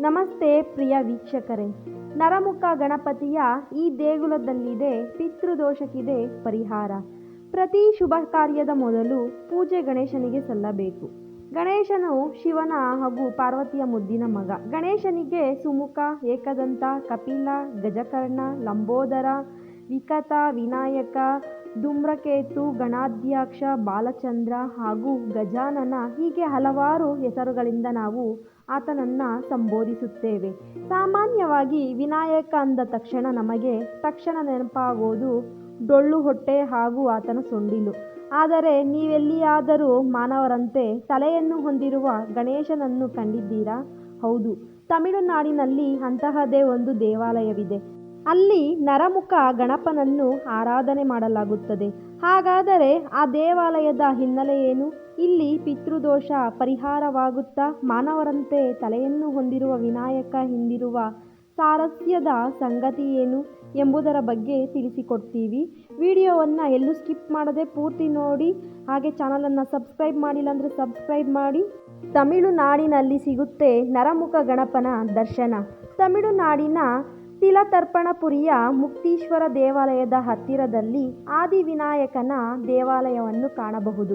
ನಮಸ್ತೆ ಪ್ರಿಯ ವೀಕ್ಷಕರೇ. ನರಮುಖ ಗಣಪತಿಯ ಈ ದೇಗುಲದಲ್ಲಿದೆ ಪಿತೃದೋಷಕ್ಕಿದೆ ಪರಿಹಾರ. ಪ್ರತಿ ಶುಭ ಕಾರ್ಯದ ಮೊದಲು ಪೂಜೆ ಗಣೇಶನಿಗೆ ಸಲ್ಲಬೇಕು. ಗಣೇಶನು ಶಿವನ ಹಾಗೂ ಪಾರ್ವತಿಯ ಮುದ್ದಿನ ಮಗ. ಗಣೇಶನಿಗೆ ಸುಮುಖ, ಏಕದಂತ, ಕಪಿಲ, ಗಜಕರ್ಣ, ಲಂಬೋದರ, ವಿಕತ, ವಿನಾಯಕ ಧೂಮ್ರಕೇತು, ಗಣಾಧ್ಯಕ್ಷ, ಬಾಲಚಂದ್ರ ಹಾಗೂ ಗಜಾನನ ಹೀಗೆ ಹಲವಾರು ಹೆಸರುಗಳಿಂದ ನಾವು ಆತನನ್ನು ಸಂಬೋಧಿಸುತ್ತೇವೆ. ಸಾಮಾನ್ಯವಾಗಿ ವಿನಾಯಕ ಅಂದ ತಕ್ಷಣ ನಮಗೆ ತಕ್ಷಣ ನೆನಪಾಗೋದು ಡೊಳ್ಳು ಹೊಟ್ಟೆ ಹಾಗೂ ಆತನ ಸೊಂಡಿಲು. ಆದರೆ ನೀವೆಲ್ಲಿಯಾದರೂ ಮಾನವರಂತೆ ತಲೆಯನ್ನು ಹೊಂದಿರುವ ಗಣೇಶನನ್ನು ಕಂಡಿದ್ದೀರಾ? ಹೌದು, ತಮಿಳುನಾಡಿನಲ್ಲಿ ಅಂತಹದೇ ಒಂದು ದೇವಾಲಯವಿದೆ. ಅಲ್ಲಿ ನರಮುಖ ಗಣಪನನ್ನು ಆರಾಧನೆ ಮಾಡಲಾಗುತ್ತದೆ. ಹಾಗಾದರೆ ಆ ದೇವಾಲಯದ ಹಿನ್ನೆಲೆ ಏನು? ಇಲ್ಲಿ ಪಿತೃದೋಷ ಪರಿಹಾರವಾಗುತ್ತಾ ಮಾನವರಂತೆ ತಲೆಯನ್ನು ಹೊಂದಿರುವ ವಿನಾಯಕ ಹಿಂದಿರುವ ಸಾರಸ್ಯದ ಸಂಗತಿ ಏನು ಎಂಬುದರ ಬಗ್ಗೆ ತಿಳಿಸಿಕೊಡ್ತೀವಿ. ವಿಡಿಯೋವನ್ನು ಎಲ್ಲೂ ಸ್ಕಿಪ್ ಮಾಡದೆ ಪೂರ್ತಿ ನೋಡಿ, ಹಾಗೆ ಚಾನಲನ್ನು ಸಬ್ಸ್ಕ್ರೈಬ್ ಮಾಡಿಲ್ಲ ಅಂದರೆ ಸಬ್ಸ್ಕ್ರೈಬ್ ಮಾಡಿ. ತಮಿಳುನಾಡಿನಲ್ಲಿ ಸಿಗುತ್ತೆ ನರಮುಖ ಗಣಪನ ದರ್ಶನ. ತಮಿಳುನಾಡಿನ ತಿಲತರ್ಪಣಪುರಿಯ ಮುಕ್ತೀಶ್ವರ ದೇವಾಲಯದ ಹತ್ತಿರದಲ್ಲಿ ಆದಿವಿನಾಯಕನ ದೇವಾಲಯವನ್ನು ಕಾಣಬಹುದು.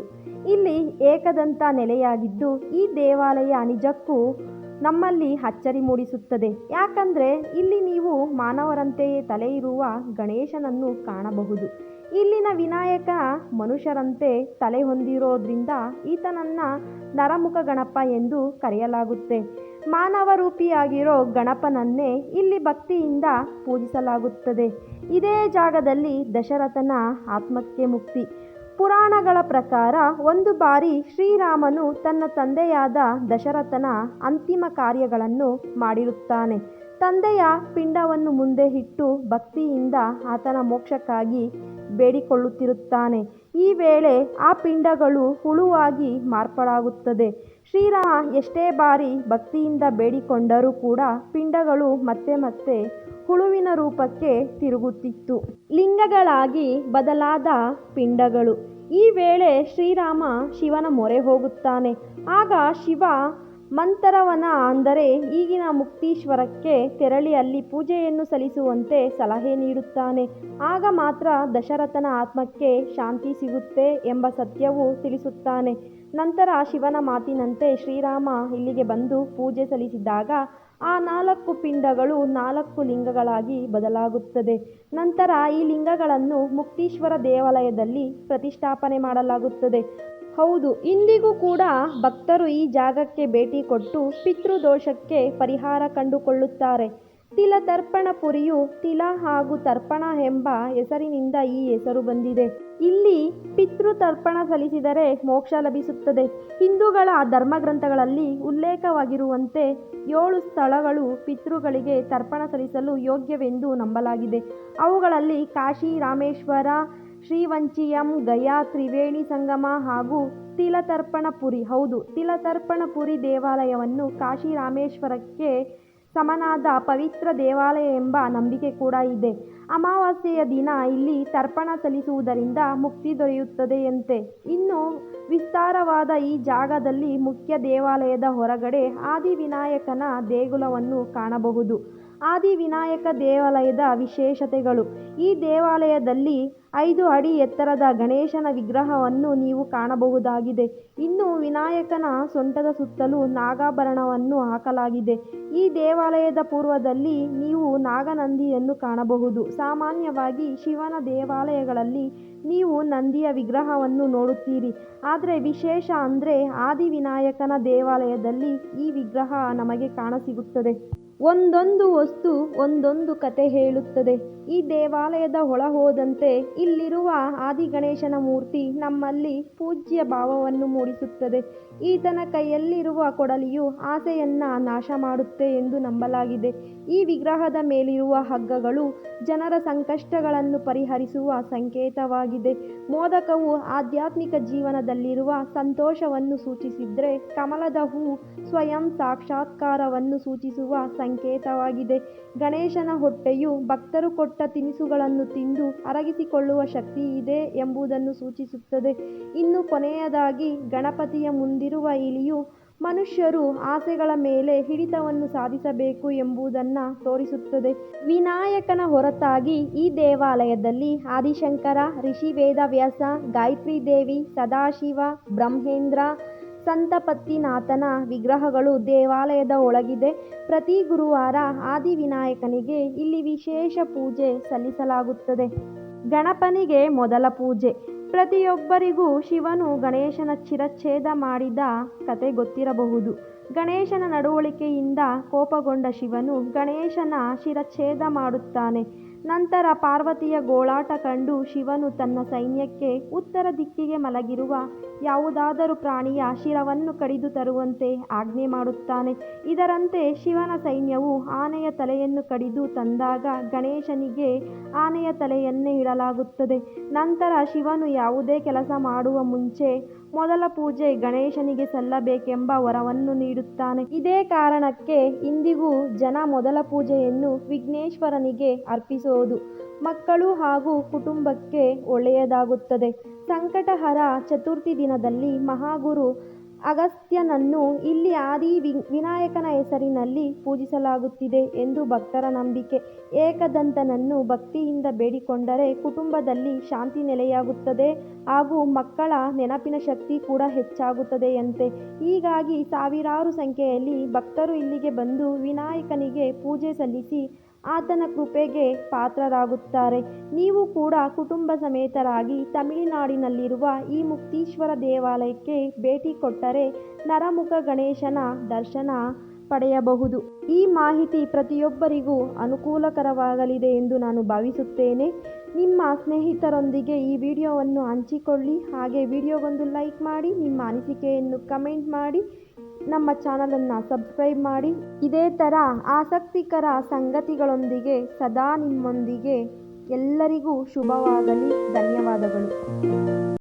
ಇಲ್ಲಿ ಏಕದಂತ ನೆಲೆಯಾಗಿದ್ದು, ಈ ದೇವಾಲಯ ನಿಜಕ್ಕೂ ನಮ್ಮಲ್ಲಿ ಅಚ್ಚರಿ ಮೂಡಿಸುತ್ತದೆ. ಯಾಕಂದರೆ, ಇಲ್ಲಿ ನೀವು ಮಾನವರಂತೆಯೇ ತಲೆ ಇರುವ ಗಣೇಶನನ್ನು ಕಾಣಬಹುದು. ಇಲ್ಲಿನ ವಿನಾಯಕ ಮನುಷ್ಯರಂತೆ ತಲೆ ಹೊಂದಿರೋದ್ರಿಂದ ಈತನನ್ನು ನರಮುಖ ಗಣಪ ಎಂದು ಕರೆಯಲಾಗುತ್ತೆ. ಮಾನವ ರೂಪಿಯಾಗಿರೋ ಗಣಪನನ್ನೇ ಇಲ್ಲಿ ಭಕ್ತಿಯಿಂದ ಪೂಜಿಸಲಾಗುತ್ತದೆ. ಇದೇ ಜಾಗದಲ್ಲಿ ದಶರಥನ ಆತ್ಮಕ್ಕೆ ಮುಕ್ತಿ. ಪುರಾಣಗಳ ಪ್ರಕಾರ ಒಂದು ಬಾರಿ ಶ್ರೀರಾಮನು ತನ್ನ ತಂದೆಯಾದ ದಶರಥನ ಅಂತಿಮ ಕಾರ್ಯಗಳನ್ನು ಮಾಡಿರುತ್ತಾನೆ. ತಂದೆಯ ಪಿಂಡವನ್ನು ಮುಂದೆ ಇಟ್ಟು ಭಕ್ತಿಯಿಂದ ಆತನ ಮೋಕ್ಷಕ್ಕಾಗಿ ಬೇಡಿಕೊಳ್ಳುತ್ತಿರುತ್ತಾನೆ. ಈ ವೇಳೆ ಆ ಪಿಂಡಗಳು ಹುಳುವಾಗಿ ಮಾರ್ಪಾಡಾಗುತ್ತದೆ. ಶ್ರೀರಾಮ ಎಷ್ಟೇ ಬಾರಿ ಭಕ್ತಿಯಿಂದ ಬೇಡಿಕೊಂಡರೂ ಕೂಡ ಪಿಂಡಗಳು ಮತ್ತೆ ಮತ್ತೆ ಹುಳುವಿನ ರೂಪಕ್ಕೆ ತಿರುಗುತ್ತಿತ್ತು. ಲಿಂಗಗಳಾಗಿ ಬದಲಾದ ಪಿಂಡಗಳು. ಈ ವೇಳೆ ಶ್ರೀರಾಮ ಶಿವನ ಮೊರೆ ಹೋಗುತ್ತಾನೆ. ಆಗ ಶಿವ ಮಂತರವನ ಅಂದರೆ ಈಗಿನ ಮುಕ್ತೀಶ್ವರಕ್ಕೆ ತೆರಳಿ ಅಲ್ಲಿ ಪೂಜೆಯನ್ನು ಸಲ್ಲಿಸುವಂತೆ ಸಲಹೆ ನೀಡುತ್ತಾನೆ. ಆಗ ಮಾತ್ರ ದಶರಥನ ಆತ್ಮಕ್ಕೆ ಶಾಂತಿ ಸಿಗುತ್ತೆ ಎಂಬ ಸತ್ಯವು ತಿಳಿಸುತ್ತಾನೆ. ನಂತರ ಶಿವನ ಮಾತಿನಂತೆ ಶ್ರೀರಾಮ ಇಲ್ಲಿಗೆ ಬಂದು ಪೂಜೆ ಸಲ್ಲಿಸಿದಾಗ ಆ ನಾಲ್ಕು ಪಿಂಡಗಳು ನಾಲ್ಕು ಲಿಂಗಗಳಾಗಿ ಬದಲಾಗುತ್ತದೆ. ನಂತರ ಈ ಲಿಂಗಗಳನ್ನು ಮುಕ್ತೀಶ್ವರ ದೇವಾಲಯದಲ್ಲಿ ಪ್ರತಿಷ್ಠಾಪನೆ ಮಾಡಲಾಗುತ್ತದೆ. ಹೌದು, ಇಂದಿಗೂ ಕೂಡ ಭಕ್ತರು ಈ ಜಾಗಕ್ಕೆ ಭೇಟಿ ಕೊಟ್ಟು ಪಿತೃದೋಷಕ್ಕೆ ಪರಿಹಾರ ಕಂಡುಕೊಳ್ಳುತ್ತಾರೆ. ತಿಲತರ್ಪಣಪುರಿಯು ತಿಲ ಹಾಗೂ ತರ್ಪಣ ಎಂಬ ಹೆಸರಿನಿಂದ ಈ ಹೆಸರು ಬಂದಿದೆ. ಇಲ್ಲಿ ಪಿತೃತರ್ಪಣ ಸಲ್ಲಿಸಿದರೆ ಮೋಕ್ಷ ಲಭಿಸುತ್ತದೆ. ಹಿಂದೂಗಳ ಧರ್ಮಗ್ರಂಥಗಳಲ್ಲಿ ಉಲ್ಲೇಖವಾಗಿರುವಂತೆ ಏಳು ಸ್ಥಳಗಳು ಪಿತೃಗಳಿಗೆ ತರ್ಪಣ ಸಲ್ಲಿಸಲು ಯೋಗ್ಯವೆಂದು ನಂಬಲಾಗಿದೆ. ಅವುಗಳಲ್ಲಿ ಕಾಶಿ, ರಾಮೇಶ್ವರ, ಶ್ರೀವಂಚಿಯಂ, ಗಯಾ, ತ್ರಿವೇಣಿ ಸಂಗಮ ಹಾಗೂ ತಿಲತರ್ಪಣಪುರಿ ಹೌದು ತಿಲತರ್ಪಣಪುರಿ ದೇವಾಲಯವನ್ನು ಕಾಶಿ, ರಾಮೇಶ್ವರಕ್ಕೆ ಸಮನಾದ ಪವಿತ್ರ ದೇವಾಲಯ ಎಂಬ ನಂಬಿಕೆ ಕೂಡ ಇದೆ. ಅಮಾವಾಸ್ಯೆಯ ದಿನ ಇಲ್ಲಿ ತರ್ಪಣ ಸಲ್ಲಿಸುವುದರಿಂದ ಮುಕ್ತಿ ದೊರೆಯುತ್ತದೆಯಂತೆ. ಇನ್ನು ವಿಸ್ತಾರವಾದ ಈ ಜಾಗದಲ್ಲಿ ಮುಖ್ಯ ದೇವಾಲಯದ ಹೊರಗಡೆ ಆದಿವಿನಾಯಕನ ದೇಗುಲವನ್ನು ಕಾಣಬಹುದು. ಆದಿವಿನಾಯಕ ದೇವಾಲಯದ ವಿಶೇಷತೆಗಳು. ಈ ದೇವಾಲಯದಲ್ಲಿ ಐದು ಅಡಿ ಎತ್ತರದ ಗಣೇಶನ ವಿಗ್ರಹವನ್ನು ನೀವು ಕಾಣಬಹುದಾಗಿದೆ. ಇನ್ನು ವಿನಾಯಕನ ಸೊಂಟದ ಸುತ್ತಲೂ ನಾಗಾಭರಣವನ್ನು ಹಾಕಲಾಗಿದೆ. ಈ ದೇವಾಲಯದ ಪೂರ್ವದಲ್ಲಿ ನೀವು ನಾಗನಂದಿಯನ್ನು ಕಾಣಬಹುದು. ಸಾಮಾನ್ಯವಾಗಿ ಶಿವನ ದೇವಾಲಯಗಳಲ್ಲಿ ನೀವು ನಂದಿಯ ವಿಗ್ರಹವನ್ನು ನೋಡುತ್ತೀರಿ. ಆದರೆ ವಿಶೇಷ ಅಂದರೆ ಆದಿವಿನಾಯಕನ ದೇವಾಲಯದಲ್ಲಿ ಈ ವಿಗ್ರಹ ನಮಗೆ ಕಾಣಸಿಗುತ್ತದೆ. ಒಂದೊಂದು ವಸ್ತು ಒಂದೊಂದು ಕತೆ ಹೇಳುತ್ತದೆ. ಈ ದೇವಾಲಯದ ಒಳ ಹೋದಂತೆ ಇಲ್ಲಿರುವ ಆದಿಗಣೇಶನ ಮೂರ್ತಿ ನಮ್ಮಲ್ಲಿ ಪೂಜ್ಯ ಭಾವವನ್ನು ಮೂಡಿಸುತ್ತದೆ. ಈತನ ಕೈಯಲ್ಲಿರುವ ಕೊಡಲಿಯು ಆಸೆಯನ್ನ ನಾಶ ಮಾಡುತ್ತೆ ಎಂದು ನಂಬಲಾಗಿದೆ. ಈ ವಿಗ್ರಹದ ಮೇಲಿರುವ ಹಗ್ಗಗಳು ಜನರ ಸಂಕಷ್ಟಗಳನ್ನು ಪರಿಹರಿಸುವ ಸಂಕೇತವಾಗಿದೆ. ಮೋದಕವು ಆಧ್ಯಾತ್ಮಿಕ ಜೀವನದಲ್ಲಿರುವ ಸಂತೋಷವನ್ನು ಸೂಚಿಸಿದ್ರೆ ಕಮಲದ ಹೂ ಸ್ವಯಂ ಸಾಕ್ಷಾತ್ಕಾರವನ್ನು ಸೂಚಿಸುವ ಸಂಕೇತವಾಗಿದೆ. ಗಣೇಶನ ಹೊಟ್ಟೆಯು ಭಕ್ತರು ಕೊಟ್ಟ ತಿನಿಸುಗಳನ್ನು ತಿಂದು ಅರಗಿಸಿಕೊಳ್ಳುವ ಶಕ್ತಿ ಇದೆ ಎಂಬುದನ್ನು ಸೂಚಿಸುತ್ತದೆ. ಇನ್ನು ಕೊನೆಯದಾಗಿ ಗಣಪತಿಯ ಮುಂದಿರುವ ಇಲಿಯು ಮನುಷ್ಯರು ಆಸೆಗಳ ಮೇಲೆ ಹಿಡಿತವನ್ನು ಸಾಧಿಸಬೇಕು ಎಂಬುದನ್ನು ತೋರಿಸುತ್ತದೆ. ವಿನಾಯಕನ ಹೊರತಾಗಿ ಈ ದೇವಾಲಯದಲ್ಲಿ ಆದಿಶಂಕರ ಋಷಿ ವೇದವ್ಯಾಸ, ಗಾಯತ್ರಿ ದೇವಿ, ಸದಾಶಿವ, ಬ್ರಹ್ಮೇಂದ್ರ, ಸಂತಪತ್ತಿನಾಥನ ವಿಗ್ರಹಗಳು ದೇವಾಲಯದ ಒಳಗಿದೆ. ಪ್ರತಿ ಗುರುವಾರ ಆದಿವಿನಾಯಕನಿಗೆ ಇಲ್ಲಿ ವಿಶೇಷ ಪೂಜೆ ಸಲ್ಲಿಸಲಾಗುತ್ತದೆ. ಗಣಪನಿಗೆ ಮೊದಲ ಪೂಜೆ. ಪ್ರತಿಯೊಬ್ಬರಿಗೂ ಶಿವನು ಗಣೇಶನ ಶಿರಚ್ಛೇದ ಮಾಡಿದ ಕತೆ ಗೊತ್ತಿರಬಹುದು. ಗಣೇಶನ ನಡವಳಿಕೆಯಿಂದ ಕೋಪಗೊಂಡ ಶಿವನು ಗಣೇಶನ ಶಿರಚ್ಛೇದ ಮಾಡುತ್ತಾನೆ. ನಂತರ ಪಾರ್ವತಿಯ ಗೋಳಾಟ ಕಂಡು ಶಿವನು ತನ್ನ ಸೈನ್ಯಕ್ಕೆ ಉತ್ತರ ದಿಕ್ಕಿಗೆ ಮಲಗಿರುವ ಯಾವುದಾದರೂ ಪ್ರಾಣಿಯ ಶಿರವನ್ನು ಕಡಿದು ತರುವಂತೆ ಆಜ್ಞೆ ಮಾಡುತ್ತಾನೆ. ಇದರಂತೆ ಶಿವನ ಸೈನ್ಯವು ಆನೆಯ ತಲೆಯನ್ನು ಕಡಿದು ತಂದಾಗ ಗಣೇಶನಿಗೆ ಆನೆಯ ತಲೆಯನ್ನೇ ಇಡಲಾಗುತ್ತದೆ. ನಂತರ ಶಿವನು ಯಾವುದೇ ಕೆಲಸ ಮಾಡುವ ಮುಂಚೆ ಮೊದಲ ಪೂಜೆ ಗಣೇಶನಿಗೆ ಸಲ್ಲಬೇಕೆಂಬ ವರವನ್ನು ನೀಡುತ್ತಾನೆ. ಇದೇ ಕಾರಣಕ್ಕೆ ಇಂದಿಗೂ ಜನ ಮೊದಲ ಪೂಜೆಯನ್ನು ವಿಘ್ನೇಶ್ವರನಿಗೆ ಅರ್ಪಿಸೋದು ಮಕ್ಕಳು ಹಾಗೂ ಕುಟುಂಬಕ್ಕೆ ಒಳ್ಳೆಯದಾಗುತ್ತದೆ. ಸಂಕಟಹರ ಚತುರ್ಥಿ ದಿನದಲ್ಲಿ ಮಹಾಗುರು ಅಗಸ್ತ್ಯನನ್ನು ಇಲ್ಲಿ ಆದಿ ವಿನಾಯಕನ ಹೆಸರಿನಲ್ಲಿ ಪೂಜಿಸಲಾಗುತ್ತಿದೆ ಎಂದು ಭಕ್ತರ ನಂಬಿಕೆ. ಏಕದಂತನನ್ನು ಭಕ್ತಿಯಿಂದ ಬೇಡಿಕೊಂಡರೆ ಕುಟುಂಬದಲ್ಲಿ ಶಾಂತಿ ನೆಲೆಯಾಗುತ್ತದೆ ಹಾಗೂ ಮಕ್ಕಳ ನೆನಪಿನ ಶಕ್ತಿ ಕೂಡ ಹೆಚ್ಚಾಗುತ್ತದೆಯಂತೆ. ಹೀಗಾಗಿ ಸಾವಿರಾರು ಸಂಖ್ಯೆಯಲ್ಲಿ ಭಕ್ತರು ಇಲ್ಲಿಗೆ ಬಂದು ವಿನಾಯಕನಿಗೆ ಪೂಜೆ ಸಲ್ಲಿಸಿ ಆತನ ಕೃಪೆಗೆ ಪಾತ್ರರಾಗುತ್ತಾರೆ. ನೀವು ಕೂಡ ಕುಟುಂಬ ಸಮೇತರಾಗಿ ತಮಿಳುನಾಡಿನಲ್ಲಿರುವ ಈ ಮುಕ್ತೀಶ್ವರ ದೇವಾಲಯಕ್ಕೆ ಭೇಟಿ ಕೊಟ್ಟರೆ ನರಮುಖ ಗಣೇಶನ ದರ್ಶನ ಪಡೆಯಬಹುದು. ಈ ಮಾಹಿತಿ ಪ್ರತಿಯೊಬ್ಬರಿಗೂ ಅನುಕೂಲಕರವಾಗಲಿದೆ ಎಂದು ನಾನು ಭಾವಿಸುತ್ತೇನೆ. ನಿಮ್ಮ ಸ್ನೇಹಿತರೊಂದಿಗೆ ಈ ವಿಡಿಯೋವನ್ನು ಹಂಚಿಕೊಳ್ಳಿ. ಹಾಗೆ ವಿಡಿಯೋಗೊಂದು ಲೈಕ್ ಮಾಡಿ, ನಿಮ್ಮ ಅನಿಸಿಕೆಯನ್ನು ಕಮೆಂಟ್ ಮಾಡಿ. ನಮ್ಮ ಚಾನಲನ್ನು ಸಬ್ಸ್ಕ್ರೈಬ್ ಮಾಡಿ. ಇದೇ ಥರ ಆಸಕ್ತಿಕರ ಸಂಗತಿಗಳೊಂದಿಗೆ ಸದಾ ನಿಮ್ಮೊಂದಿಗೆ ಎಲ್ಲರಿಗೂ ಶುಭವಾಗಲಿ. ಧನ್ಯವಾದಗಳು.